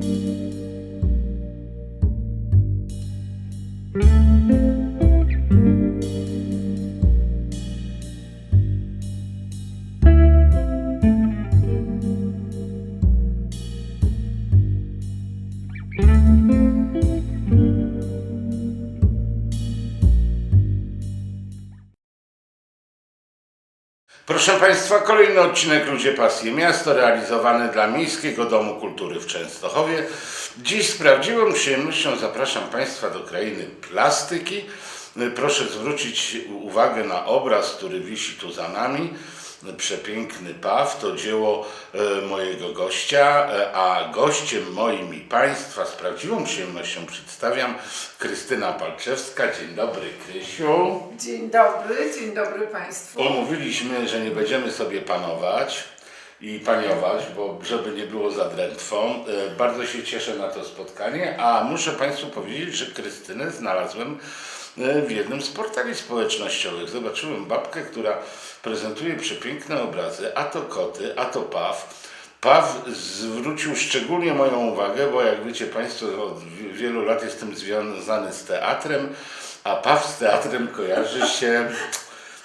thank you. Proszę Państwa, kolejny odcinek Ludzie Pasje Miasto, realizowany dla Miejskiego Domu Kultury w Częstochowie. Dziś z prawdziwą przyjemnością zapraszam Państwa do krainy plastyki. Proszę zwrócić uwagę na obraz, który wisi tu za nami. Przepiękny paw to dzieło e, mojego gościa, e, a gościem moim i Państwa z prawdziwą przyjemnością przedstawiam Krystyna Palczewska. Dzień dobry, Krysiu. Dzień dobry, dzień dobry Państwu. Umówiliśmy, że nie będziemy sobie panować i paniować, bo żeby nie było za drętwą. E, Bardzo się cieszę na to spotkanie, a muszę Państwu powiedzieć, że Krystynę znalazłem w jednym z portali społecznościowych. Zobaczyłem babkę, która prezentuje przepiękne obrazy, a to koty, a to paw. Paw zwrócił szczególnie moją uwagę, bo jak wiecie Państwo, od wi- wielu lat jestem związany z teatrem, a Paw z teatrem kojarzy się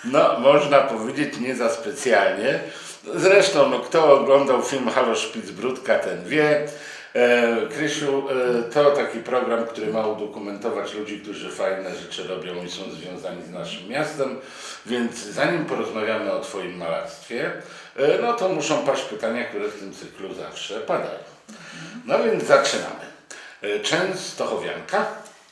no, można powiedzieć nie za specjalnie. Zresztą, no, kto oglądał film Halo Szpicbrudka, ten wie. E, Krysiu, e, to taki program, który ma udokumentować ludzi, którzy fajne rzeczy robią i są związani z naszym miastem. Więc zanim porozmawiamy o Twoim malarstwie, e, no to muszą paść pytania, które w tym cyklu zawsze padają. No więc zaczynamy. E, Częstochowianka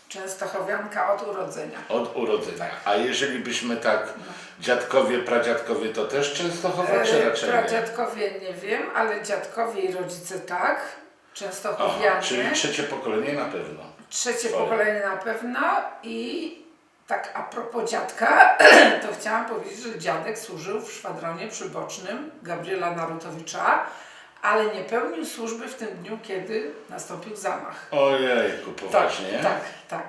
Częstochowianka od urodzenia. od urodzenia. A jeżeli byśmy tak, dziadkowie, pradziadkowie, to też Częstochowa, czy E, raczej nie? Pradziadkowie nie wiem, ale dziadkowie i rodzice tak. Aha, Częstochowianie. czyli trzecie pokolenie na pewno. Trzecie Twoje. pokolenie na pewno i tak a propos dziadka, to chciałam powiedzieć, że dziadek służył w szwadronie przybocznym Gabriela Narutowicza, ale nie pełnił służby w tym dniu, kiedy nastąpił zamach. Ojejku, poważnie. Tak, tak.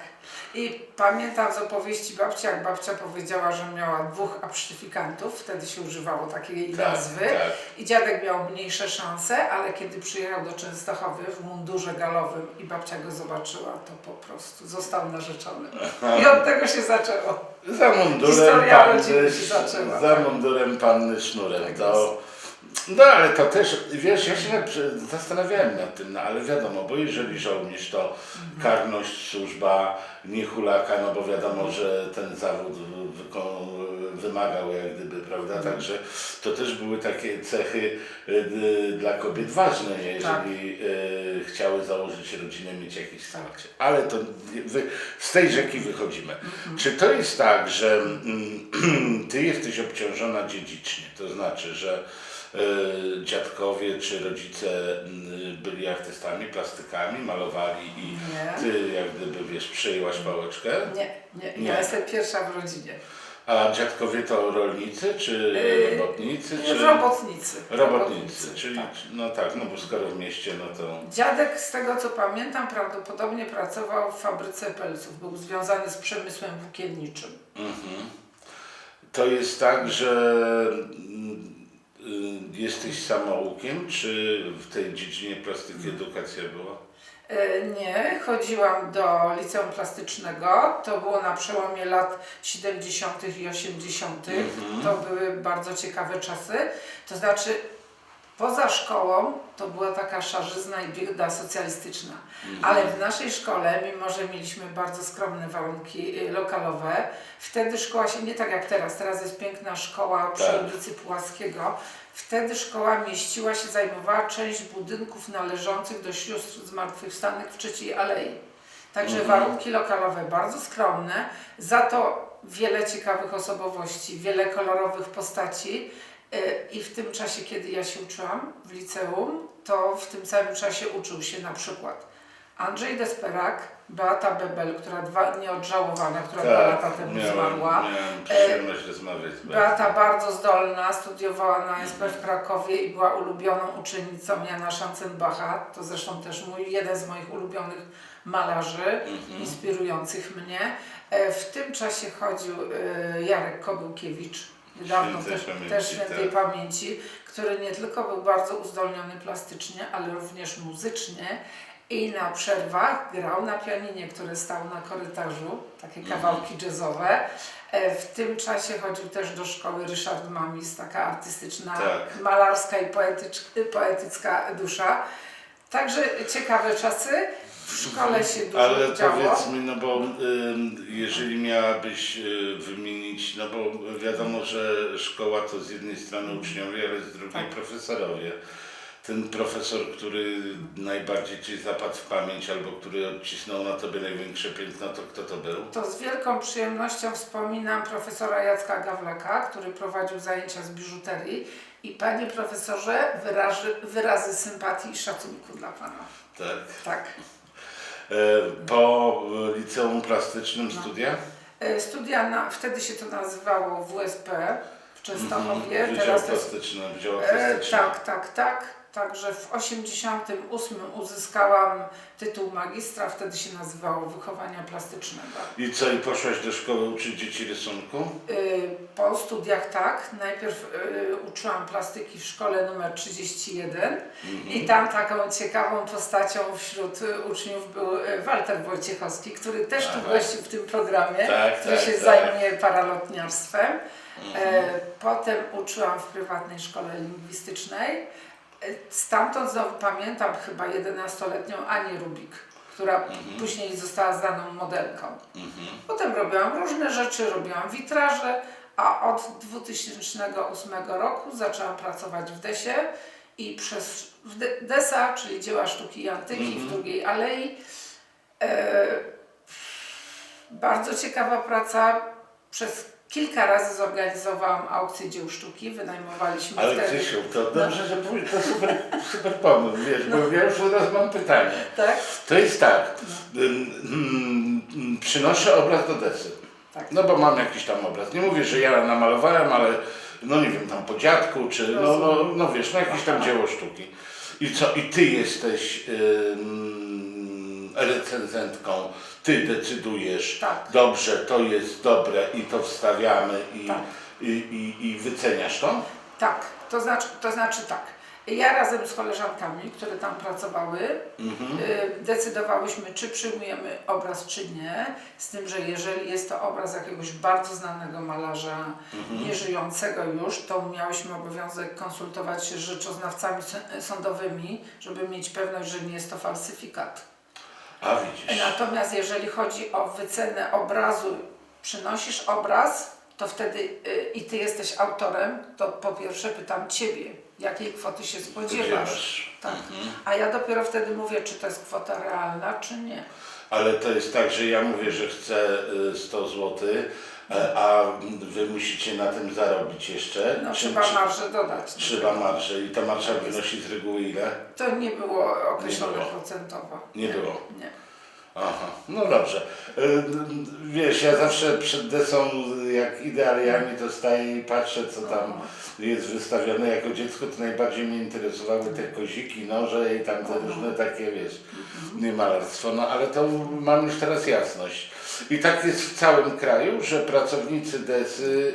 I pamiętam z opowieści babci, jak babcia powiedziała, że miała dwóch absztyfikantów, wtedy się używało takiej Tak, nazwy. tak. I dziadek miał mniejsze szanse, ale kiedy przyjechał do Częstochowy w mundurze galowym i babcia go zobaczyła, to po prostu został narzeczony. I od tego się zaczęło. Za mundurem Historia panny, się zaczęła, za tak. mundurem panny sznurem. Tak no ale to też, wiesz, ja się zastanawiałem nad tym, no ale wiadomo, bo jeżeli żołnierz to Mhm. karność, służba, nie hulaka, no bo wiadomo, że ten zawód wymagał jak gdyby, prawda, Mhm. także to też były takie cechy y, dla kobiet ważne, jeżeli y, chciały założyć rodzinę, mieć jakieś wsparcie. Ale to z tej rzeki wychodzimy. Czy to jest tak, że mm, ty jesteś obciążona dziedzicznie, to znaczy, że dziadkowie czy rodzice y, byli artystami, plastykami, malowali i Nie. ty jak gdyby, wiesz, przejęłaś pałeczkę? Nie, nie, Nie. ja jestem pierwsza w rodzinie. A dziadkowie to rolnicy, czy Yy, robotnicy, czy... Robotnicy. Robotnicy, czyli, tak. no tak, no bo skoro w mieście, no to... Dziadek, z tego co pamiętam, prawdopodobnie pracował w fabryce pelców. Był związany z przemysłem włókienniczym. Mhm. To jest tak, że mm, jesteś samoukiem, czy w tej dziedzinie plastyki edukacja była? E, Nie, chodziłam do liceum plastycznego. To było na przełomie lat 70. i 80. Mhm. To były bardzo ciekawe czasy. To znaczy, poza szkołą to była taka szarzyzna i bieda socjalistyczna. Mhm. Ale w naszej szkole, mimo że mieliśmy bardzo skromne warunki y, lokalowe, wtedy szkoła się nie tak jak teraz. Teraz jest piękna szkoła przy Tak. ulicy Pułaskiego. Wtedy szkoła mieściła się, zajmowała część budynków należących do sióstr zmartwychwstanych w Trzeciej Alei. Także Mhm. warunki lokalowe bardzo skromne, za to wiele ciekawych osobowości, wiele kolorowych postaci. Y, I w tym czasie, kiedy ja się uczyłam w liceum, to w tym samym czasie uczył się na przykład Andrzej Desperak, Beata Bebel, która dwa, nieodżałowana, która dwa lata temu Tak, miałem, zmarła. miałem przyjemność rozmawiać z Beatą. Beata bardzo zdolna, studiowała na SP w Krakowie i była ulubioną uczennicą Jana Schanzenbacha. To zresztą też mój, jeden z moich ulubionych malarzy, Mhm. inspirujących mnie. E, W tym czasie chodził e, Jarek Kobyłkiewicz, niedawno Świętej też, pamięci, też świętej tak. pamięci, który nie tylko był bardzo uzdolniony plastycznie, ale również muzycznie i na przerwach grał na pianinie, które stał na korytarzu, takie kawałki jazzowe. E, W tym czasie chodził też do szkoły Ryszard Mamis, taka artystyczna, Tak. malarska i poetycz- poetycka dusza. Także ciekawe czasy. W szkole się dużo Ale działo. powiedz mi, no bo ym, jeżeli miałabyś y, wymienić, no bo wiadomo, że szkoła to z jednej strony uczniowie, ale z drugiej Tak. profesorowie. Ten profesor, który najbardziej Ci zapadł w pamięć albo który odcisnął na Tobie największe piętno, to kto to był? To z wielką przyjemnością wspominam profesora Jacka Gawlaka, który prowadził zajęcia z biżuterii. I panie profesorze, wyrazy, wyrazy sympatii i szacunku dla pana. Tak. Tak. E, Po e, liceum plastycznym No. studia? E, Studia, na, wtedy się to nazywało WSP w Częstochowie. Mhm. Wydział Teraz plastyczny, Wydział E, plastyczny. tak, tak, tak. Także w 88 uzyskałam tytuł magistra, wtedy się nazywało wychowania plastycznego. I co, i poszłaś do szkoły uczyć dzieci rysunku? Y, Po studiach tak. Najpierw y, uczyłam plastyki w szkole numer 31 i tam taką ciekawą postacią wśród y, uczniów był y, Walter Wojciechowski, który też tu Aha. gościł w tym programie, Tak, który tak, się tak. zajmuje paralotniarstwem. E, Potem uczyłam w prywatnej szkole lingwistycznej. Stamtąd znowu pamiętam chyba 11-letnią Anię Rubik, która później została znaną modelką. Potem robiłam różne rzeczy, robiłam witraże, a od 2008 roku zaczęłam pracować w Desie i przez Desa, czyli dzieła sztuki i antyki w drugiej alei. E, bardzo ciekawa praca. Przez kilka razy zorganizowałam aukcję dzieł sztuki, wynajmowaliśmy Ale wtedy. Krzysiu, to dobrze, że mówisz, to super, super pomysł, wiesz, bo ja już teraz mam pytanie. Tak? To jest tak, przynoszę obraz do desy, Tak. no bo mam jakiś tam obraz. Nie mówię, że ja namalowałem, ale no nie wiem, tam po dziadku, czy no, no, no wiesz, no jakieś tam dzieło sztuki. I co, i ty jesteś ym, recenzentką, ty decydujesz, Tak. dobrze, to jest dobre i to wstawiamy i, Tak. i, i, i wyceniasz to? Tak, to znaczy, to znaczy tak. Ja razem z koleżankami, które tam pracowały, Mhm. y, decydowałyśmy, czy przyjmujemy obraz, czy nie. Z tym, że jeżeli jest to obraz jakiegoś bardzo znanego malarza, Mhm. nieżyjącego już, to miałyśmy obowiązek konsultować się z rzeczoznawcami sądowymi, żeby mieć pewność, że nie jest to falsyfikat. A widzisz. Natomiast jeżeli chodzi o wycenę obrazu, przynosisz obraz, to wtedy y, i ty jesteś autorem, to po pierwsze pytam ciebie, jakiej kwoty się spodziewasz. Spodziewasz. Tak. A ja dopiero wtedy mówię, czy to jest kwota realna, czy nie. Ale to jest tak, że ja mówię, że chcę y, 100 zł, a wy musicie na tym zarobić jeszcze. No Czy- trzeba czy- marżę dodać. Trzeba marżę i ta marża wynosi z reguły ile? To nie było określone Nie było. procentowo. Nie było. Nie. Aha, no dobrze. Y, Wiesz, ja zawsze przed desą, jak idę alejami, to staję i patrzę, co tam jest wystawione. Jako dziecko to najbardziej mnie interesowały te koziki, noże i tam te różne takie, wiesz, nie malarstwo. No ale to mam już teraz jasność. I tak jest w całym kraju, że pracownicy desy,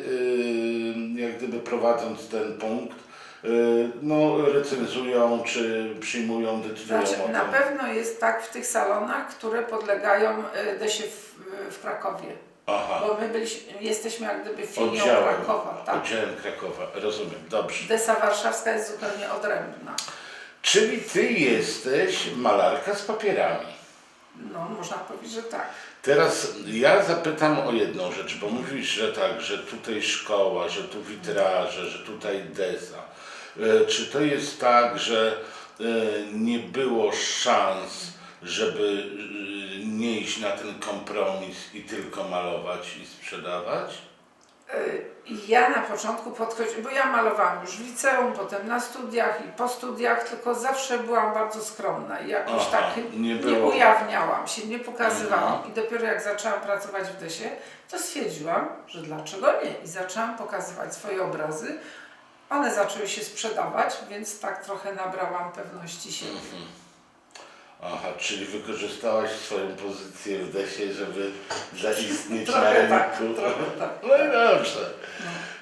y, jak gdyby prowadząc ten punkt, no recenzują, czy przyjmują, decydują Znaczy, o na tym. pewno jest tak w tych salonach, które podlegają y, Desie w, w Krakowie. Aha. Bo my byliśmy, jesteśmy jak gdyby filią Oddziałem, Krakowa. Tak. oddziałem Krakowa, rozumiem, dobrze. Desa warszawska jest zupełnie odrębna. Czyli ty jesteś malarka z papierami. No, można powiedzieć, że tak. Teraz ja zapytam o jedną rzecz, bo mówisz, że tak, że tutaj szkoła, że tu witraże, że tutaj desa. E, Czy to jest tak, że e, nie było szans, żeby e, nie iść na ten kompromis i tylko malować i sprzedawać? Ja na początku podchodziłam, bo ja malowałam już w liceum, potem na studiach i po studiach, tylko zawsze byłam bardzo skromna i jakoś Aha, tak nie nie. Mhm. ujawniałam się, nie pokazywałam. I dopiero jak zaczęłam pracować w Desie, to stwierdziłam, że dlaczego nie? I zaczęłam pokazywać swoje obrazy. One zaczęły się sprzedawać, więc tak trochę nabrałam pewności siebie. Aha, czyli wykorzystałaś swoją pozycję w desie, żeby zaistnieć na Trochę tak, rynku. trochę tak. No i dobrze.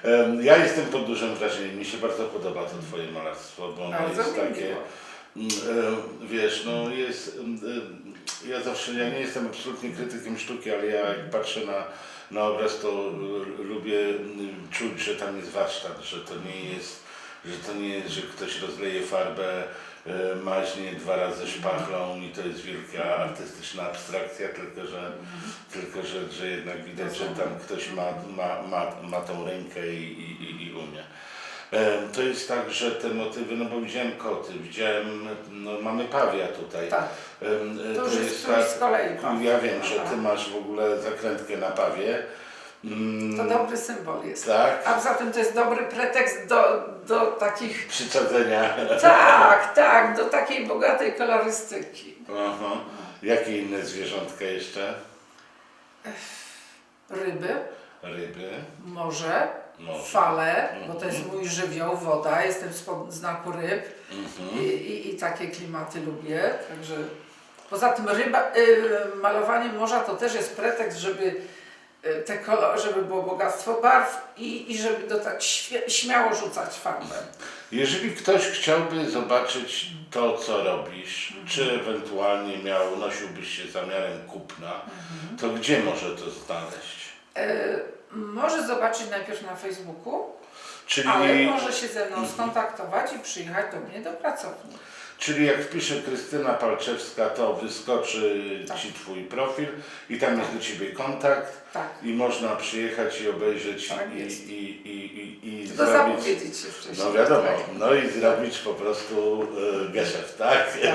Em, Ja jestem pod dużym wrażeniem. Mi się bardzo podoba to twoje malarstwo, bo ono Bardzo jest mi takie miło. Mm, e, Wiesz, no jest. mm, e, Ja zawsze, ja nie jestem absolutnie krytykiem sztuki, ale ja jak patrzę na, na obraz, to l- lubię mm, czuć, że tam jest warsztat, że to nie jest, że to nie jest, że ktoś rozleje farbę, maźnie dwa razy szpachlą i to jest wielka artystyczna abstrakcja, tylko że, tylko że, że jednak widać, że tam ktoś ma, ma, ma, ma tą rękę i, i, i- umie. E, To jest tak, że te motywy, no bo widziałem koty, widziałem, no mamy pawia tutaj. Tak. E, To już jest któryś z kolei. Ja wiem, że ty masz w ogóle zakrętkę na pawie. Mm, To dobry symbol jest. Tak, A poza tym to jest dobry pretekst do, do takich. przysadzenia. Tak, tak, do takiej bogatej kolorystyki. Aha. Jakie inne zwierzątka jeszcze? Ryby, Ryby. morze, Morze. fale, bo to jest mój żywioł, woda, jestem spod znaku ryb Mhm. i, i, i takie klimaty lubię. Także poza tym ryba, y, malowanie morza to też jest pretekst, żeby y, te kolor, żeby było bogactwo barw i, i żeby do tak śmiało rzucać farbę. Jeżeli ktoś chciałby zobaczyć to, co robisz, Mhm. czy ewentualnie miał, nosiłbyś się zamiarem kupna, Mhm. to gdzie może to znaleźć? Y, może zobaczyć najpierw na Facebooku, Czyli, ale może się ze mną skontaktować i przyjechać do mnie do pracowni. Czyli jak wpisze Krystyna Palczewska, to wyskoczy Tak. Ci Twój profil i tam jest do Ciebie kontakt Tak. i można przyjechać i obejrzeć Tak i, jest. i, i, i, i Tylko zrobić... zapowiedzieć się wcześniej. No wiadomo, Tak, no i zrobić po prostu e, geszeft, tak? tak,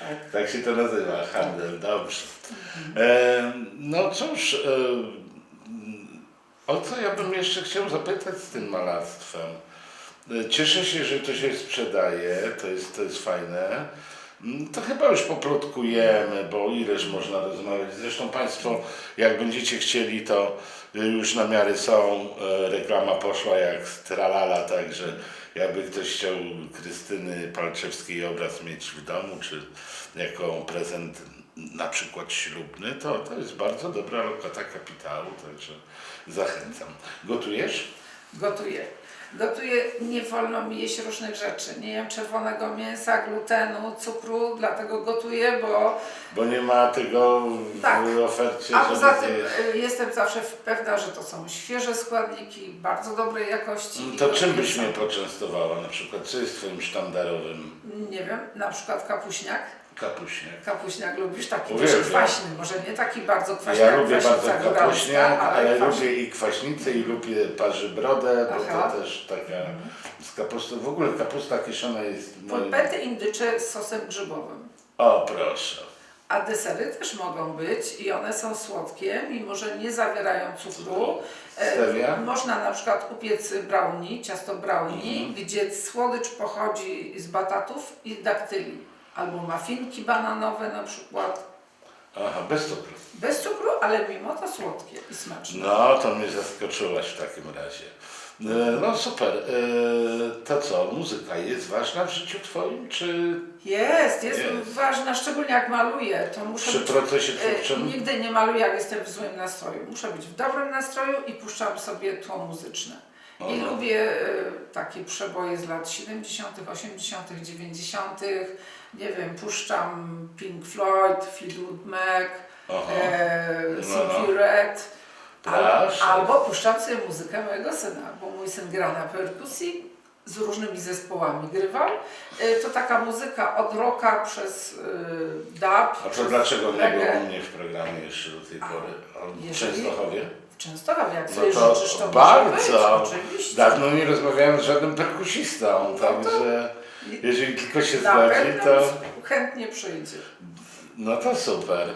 tak. Tak się to nazywa, handel, dobrze. E, no cóż, e, o co ja bym jeszcze chciał zapytać z tym malarstwem? Cieszę się, że to się sprzedaje, to jest, to jest fajne. Mm, To chyba już poplotkujemy, bo ileż można rozmawiać. Zresztą Państwo, jak będziecie chcieli, to już namiary są. E, Reklama poszła jak tralala, także jakby ktoś chciał Krystyny Palczewskiej obraz mieć w domu, czy jako prezent na przykład ślubny, to, to jest bardzo dobra lokata kapitału, także zachęcam. Gotujesz? Gotuję. Gotuję, nie wolno mi jeść różnych rzeczy. Nie jem czerwonego mięsa, glutenu, cukru, dlatego gotuję, bo Bo nie ma tego w Tak. ofercie, a poza tym y, jestem zawsze pewna, że to są świeże składniki, bardzo dobrej jakości. No To czym byś mnie poczęstowała na przykład? Co jest twoim sztandarowym Nie wiem, na przykład kapuśniak. Kapuśniak? Kapuśniak lubisz taki Uwielbiam. dość kwaśny, może nie taki bardzo kwaśny Ja jak lubię kwaśnica bardzo góralska, kapuśniak, ale kwaśny. lubię i kwaśnicę i lubię parzybrodę, bo Aha. to też taka z kapustą. W ogóle kapusta kiszona jest moim... Pulpety indycze z sosem grzybowym. O proszę. A desery też mogą być i one są słodkie, mimo że nie zawierają cukru. E, Stevia? Można na przykład upiec brownie, ciasto brownie, Mhm. gdzie słodycz pochodzi z batatów i daktyli. Albo mafinki bananowe na przykład. Aha, bez cukru. Bez cukru, ale mimo to słodkie i smaczne. No, to mnie zaskoczyłaś w takim razie. E, No super. E, To co, muzyka jest ważna w życiu twoim, czy Jest, jest, Jest. ważna, szczególnie jak maluję, to muszę przy być procesie E, twórczym? Nigdy nie maluję, jak jestem w złym nastroju. Muszę być w dobrym nastroju i puszczam sobie tło muzyczne. I lubię e, takie przeboje z lat 70., 80., 90., nie wiem, puszczam Pink Floyd, Fleetwood Mac, e, Simply. Red. Al, albo puszczam sobie muzykę mojego syna, bo mój syn gra na perkusji, z różnymi zespołami grywał. E, To taka muzyka od rocka przez e, dub. A to dlaczego nie było u mnie w programie jeszcze do tej pory? A w jeżeli- Częstochowie? Częstochowie, jak No sobie to życzysz, to bardzo. Być, oczywiście. Dawno nie rozmawiałem z żadnym perkusistą, No także jeżeli tylko się pewno to chętnie przyjdzie. no to super.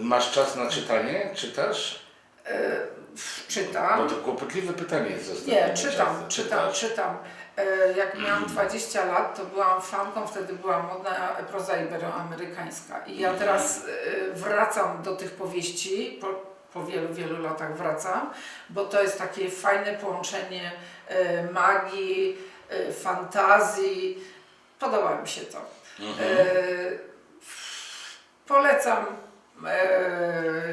Masz czas na czytanie? Czytasz? E, Bo czytam. to kłopotliwe pytanie jest ostatnio. Nie, czytam, czytam, czytam. E, Jak miałam 20 lat, to byłam fanką, wtedy była modna proza iberoamerykańska. I ja teraz e, wracam do tych powieści, po, po wielu, wielu latach wracam, bo to jest takie fajne połączenie e, magii, e, fantazji. Podoba mi się to. E, Polecam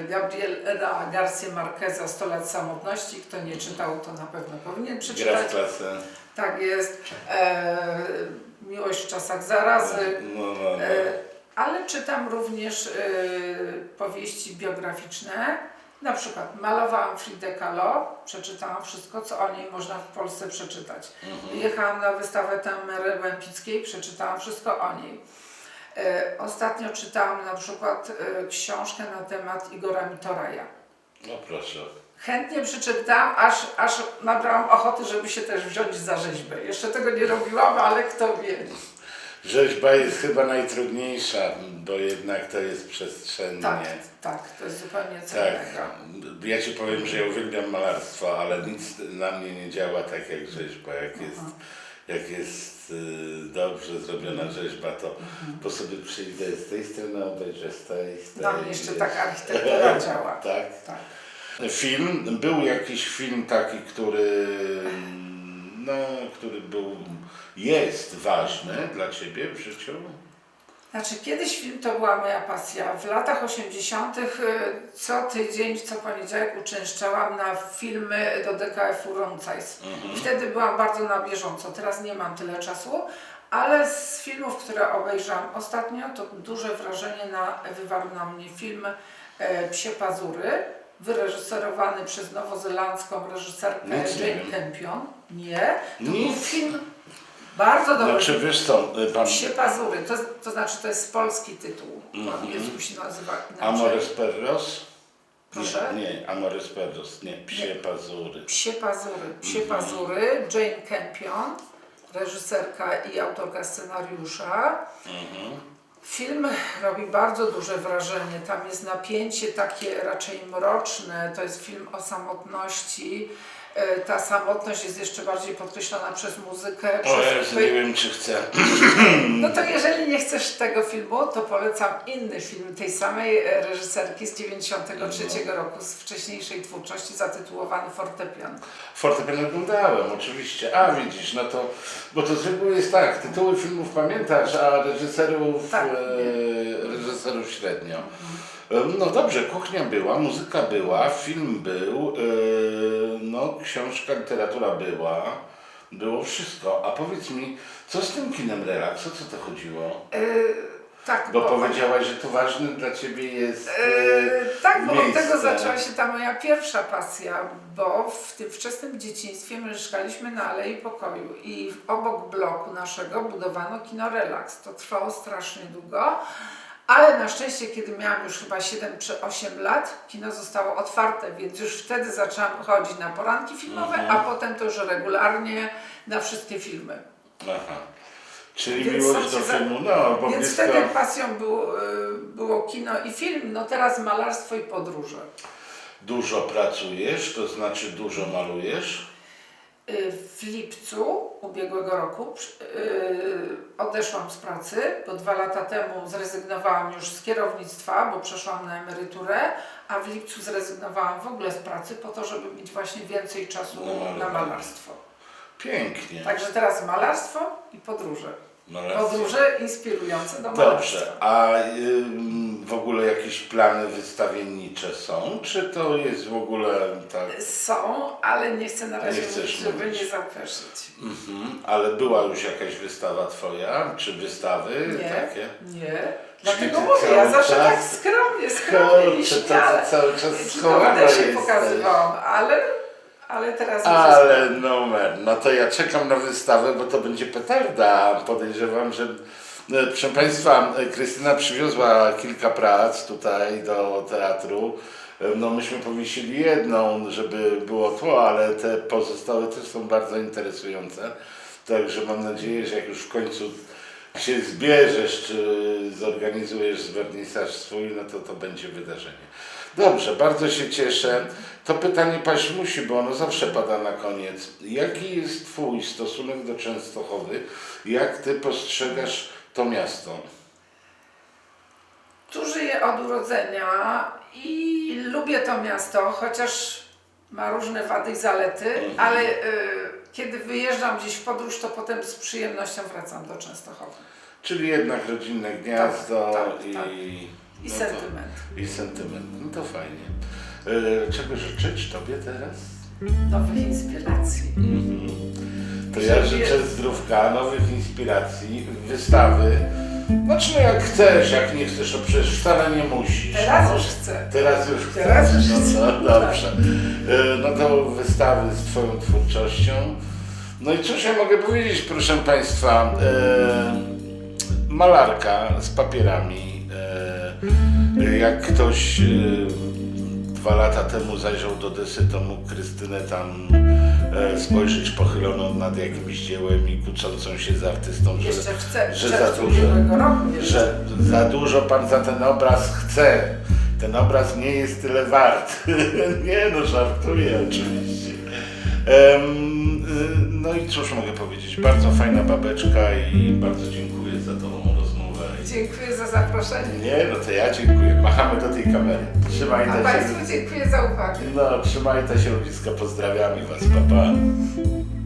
Gabriela Garcia Marqueza 100 lat samotności. Kto nie czytał, to na pewno powinien Gra przeczytać. w klasę. Tak jest. Miłość w czasach zarazy. No, no, no. Ale czytam również powieści biograficzne. Na przykład malowałam Fridę Kahlo, przeczytałam wszystko, co o niej można w Polsce przeczytać. Jechałam na wystawę Tamery Łępickiej, przeczytałam wszystko o niej. E, Ostatnio czytałam na przykład e, książkę na temat Igora Mitoraja. no proszę. Chętnie przeczytałam, aż, aż nabrałam ochoty, żeby się też wziąć za rzeźbę. Jeszcze tego nie robiłam, ale kto wie. Rzeźba jest chyba najtrudniejsza, bo jednak to jest przestrzennie. Tak, tak, to jest zupełnie co Tak. innego. Ja ci powiem, że ja uwielbiam malarstwo, ale nic na mnie nie działa tak jak rzeźba. Jak jest, jak jest y, dobrze zrobiona rzeźba, to po sobie przyjdę z tej strony, obejrzę z tej, z tej. Na mnie jeszcze tak architektura działa. Tak. Tak. Film, był jakiś film taki, który, no, który był, jest ważny dla Ciebie w życiu? Znaczy kiedyś film to była moja pasja. W latach 80. y, co tydzień, co poniedziałek uczęszczałam na filmy do DKF-u Romcajs. I wtedy byłam bardzo na bieżąco. Teraz nie mam tyle czasu, ale z filmów, które obejrzałam ostatnio, to duże wrażenie na, wywarł na mnie film e, Psie Pazury, wyreżyserowany przez nowozelandzką reżyserkę Nic nie Jane wiem. Campion. Nie, to był Nic. film bardzo dobry. Znaczy wiesz co, pan Psie pazury, to, to znaczy to jest polski tytuł. Po Mhm. angielsku się nazywa inaczej. Amores Perros? Proszę? Nie, nie, Amores Perros, nie, Psie. Pazury. Psie pazury. Psie Mhm. pazury, Jane Campion, reżyserka i autorka scenariusza. Film robi bardzo duże wrażenie. Tam jest napięcie takie raczej mroczne. To jest film o samotności. E, Ta samotność jest jeszcze bardziej podkreślona przez muzykę. O przez Jezu, nie wiem czy chcę. No to jeżeli nie chcesz tego filmu, to polecam inny film tej samej e, reżyserki z 93 No. roku, z wcześniejszej twórczości, zatytułowany Fortepian. Fortepian oglądałem, oczywiście. A widzisz, no to, bo to zwykle jest tak, tytuły filmów pamiętasz, a reżyserów, Tak, e, reżyserów średnio. No dobrze, kuchnia była, muzyka była, film był, e, no książka, literatura była, było wszystko. A powiedz mi, co z tym kinem relaks, o co to chodziło? E, tak, Bo powiedziałaś, że to ważne dla Ciebie jest... E, tak, bo od tego zaczęła się ta moja pierwsza pasja, bo w tym wczesnym dzieciństwie mieszkaliśmy na Alei Pokoju i obok bloku naszego budowano kino Relax. To trwało strasznie długo, ale na szczęście, kiedy miałam już chyba 7 czy 8 lat, kino zostało otwarte, więc już wtedy zaczęłam chodzić na poranki filmowe, Mhm. a potem to już regularnie na wszystkie filmy. Aha. Czyli Więc miłość do filmu, no bo Więc blisko... wtedy pasją było, y, było kino i film, no teraz malarstwo i podróże. Dużo pracujesz, to znaczy dużo malujesz. Y, W lipcu ubiegłego roku y, odeszłam z pracy, bo dwa lata temu zrezygnowałam już z kierownictwa, bo przeszłam na emeryturę, a w lipcu zrezygnowałam w ogóle z pracy po to, żeby mieć właśnie więcej czasu Na na malarstwo. Pięknie. Także teraz malarstwo i podróże. Malarstwo. Podróże inspirujące do malarstwa. Dobrze, a ym, w ogóle jakieś plany wystawiennicze są? Czy to jest w ogóle tak? Są, ale nie chcę na razie Nie chcesz mówić, żeby mówić. nie zapeszyć. Mhm. Ale była już jakaś wystawa twoja? Czy wystawy Nie, takie? nie. Dlatego ty mówię, cały ja zawsze czas- tak skromnie, skromnie i Kurczę, to śmiale. ty cały czas schowana to się jesteś. pokazywałam, ale, ale teraz Ale numer, no to ja czekam na wystawę, bo to będzie petarda. Podejrzewam, że e, proszę Państwa, e, Krystyna przywiozła kilka prac tutaj do teatru. E, No myśmy powiesili jedną, żeby było tło, ale te pozostałe też są bardzo interesujące. Także mam nadzieję, że jak już w końcu się zbierzesz, czy zorganizujesz wernisaż swój, no to to będzie wydarzenie. Dobrze, bardzo się cieszę. To pytanie paść musi, bo ono zawsze pada na koniec. Jaki jest Twój stosunek do Częstochowy? Jak Ty postrzegasz to miasto? Tu żyję od urodzenia i lubię to miasto, chociaż ma różne wady i zalety, Mhm. ale y, kiedy wyjeżdżam gdzieś w podróż, to potem z przyjemnością wracam do Częstochowy. Czyli jednak rodzinne gniazdo tak, i... tak. I no to- sentyment. I sentyment. No to fajnie. E, czego życzyć Tobie teraz? Nowych inspiracji. Mhm. To ja życzę zdrówka, nowych inspiracji, wystawy. Znaczy no jak chcesz, jak nie chcesz, to przecież wcale nie musisz. Teraz już chcę. Teraz już chcesz. Teraz już no, chcę. No, dobrze. E, No to wystawy z Twoją twórczością. No i cóż ja mogę powiedzieć, proszę Państwa. E, malarka z papierami. Jak ktoś e, dwa lata temu zajrzał do desy, to mógł Krystynę tam e, spojrzeć pochyloną nad jakimś dziełem i kłócącą się z artystą, że, chcę, że za dużo, roku że za dużo pan za ten obraz chce. Ten obraz nie jest tyle wart. nie no, żartuję oczywiście. Y, no i cóż mogę powiedzieć, bardzo fajna babeczka i bardzo dziękuję. Dziękuję za zaproszenie. Nie, no to ja dziękuję. Machamy do tej kamery. Trzymajcie A się. Państwu dziękuję za uwagę. No, trzymajcie się ludziska, pozdrawiamy was, papa. Pa.